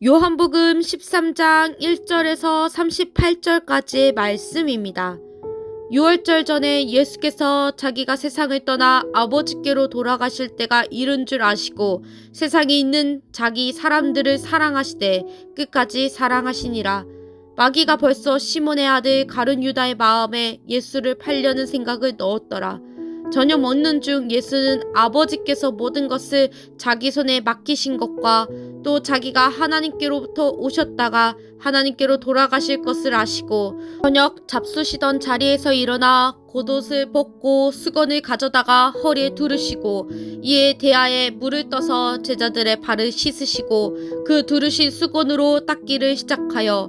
요한복음 13장 1절에서 38절까지의 말씀입니다. 6월절 전에 예수께서 자기가 세상을 떠나 아버지께로 돌아가실 때가 이른 줄 아시고 세상에 있는 자기 사람들을 사랑하시되 끝까지 사랑하시니라. 마귀가 벌써 시몬의 아들 가룟 유다의 마음에 예수를 팔려는 생각을 넣었더라. 저녁 먹는 중 예수는 아버지께서 모든 것을 자기 손에 맡기신 것과 또 자기가 하나님께로부터 오셨다가 하나님께로 돌아가실 것을 아시고 저녁 잡수시던 자리에서 일어나 겉옷을 벗고 수건을 가져다가 허리에 두르시고 이에 대하에 물을 떠서 제자들의 발을 씻으시고 그 두르신 수건으로 닦기를 시작하여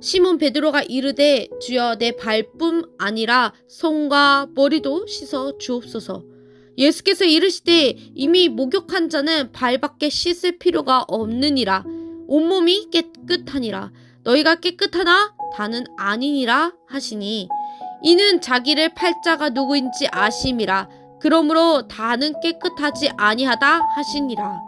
시몬 베드로가 이르되 주여 내 발뿐 아니라 손과 머리도 씻어 주옵소서. 예수께서 이르시되 이미 목욕한 자는 발밖에 씻을 필요가 없느니라. 온몸이 깨끗하니라. 너희가 깨끗하나 다는 아니니라 하시니 이는 자기를 팔자가 누구인지 아심이라. 그러므로 다는 깨끗하지 아니하다 하시니라.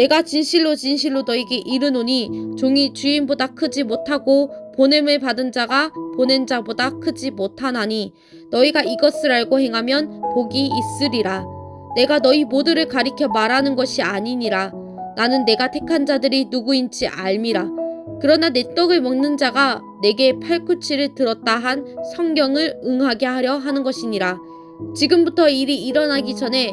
내가 진실로 진실로 너에게 이르노니 종이 주인보다 크지 못하고 보냄을 받은 자가 보낸 자보다 크지 못하나니 너희가 이것을 알고 행하면 복이 있으리라. 내가 너희 모두를 가리켜 말하는 것이 아니니라. 나는 내가 택한 자들이 누구인지 알미라. 그러나 내 떡을 먹는 자가 내게 팔꿈치를 들었다 한 성경을 응하게 하려 하는 것이니라. 지금부터 일이 일어나기 전에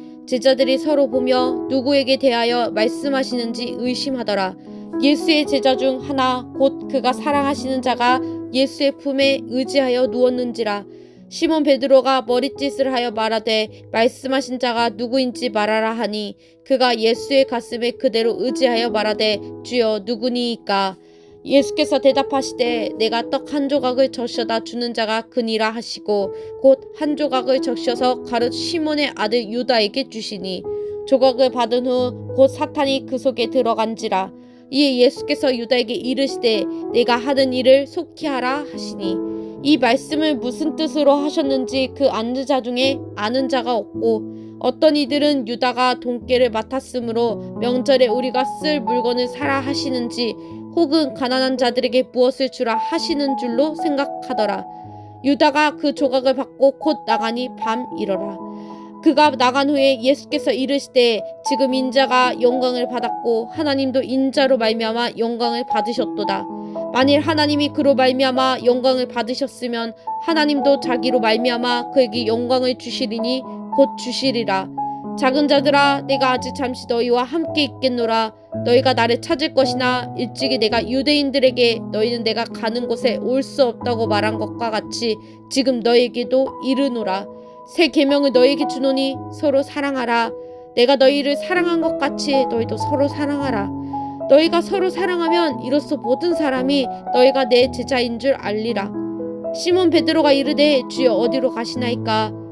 제자들이 서로 보며 누구에게 대하여 말씀하시는지 의심하더라. 예수의 제자 중 하나 곧 그가 사랑하시는 자가 예수의 품에 의지하여 누웠는지라 시몬 베드로가 머리짓을 하여 말하되 말씀하신 자가 누구인지 말하라 하니 그가 예수의 가슴에 그대로 의지하여 말하되 주여 누구니이까 예수께서 대답하시되 내가 떡 한 조각을 적셔다 주는 자가 그니라 하시고 곧 한 조각을 적셔서 가룟 시몬의 아들 유다에게 주시니 조각을 받은 후 곧 사탄이 그 속에 들어간지라 이에 예수께서 유다에게 이르시되 내가 하는 일을 속히 하라 하시니 이 말씀을 무슨 뜻으로 하셨는지 그 앉은 자 중에 아는 자가 없고 어떤 이들은 유다가 돈깨를 맡았으므로 명절에 우리가 쓸 물건을 사라 하시는지 혹은 가난한 자들에게 무엇을 주라 하시는 줄로 생각하더라. 유다가 그 조각을 받고 곧 나가니 밤 이러라. 그가 나간 후에 예수께서 이르시되 지금 인자가 영광을 받았고 하나님도 인자로 말미암아 영광을 받으셨도다. 만일 하나님이 그로 말미암아 영광을 받으셨으면 하나님도 자기로 말미암아 그에게 영광을 주시리니 곧 주시리라. 작은 자들아 내가 아직 잠시 너희와 함께 있겠노라. 너희가 나를 찾을 것이나 일찍이 내가 유대인들에게 너희는 내가 가는 곳에 올 수 없다고 말한 것과 같이 지금 너희에게도 이르노라. 새 계명을 너희에게 주노니 서로 사랑하라. 내가 너희를 사랑한 것 같이 너희도 서로 사랑하라. 너희가 서로 사랑하면 이로써 모든 사람이 너희가 내 제자인 줄 알리라. 시몬 베드로가 이르되 주여 어디로 가시나이까?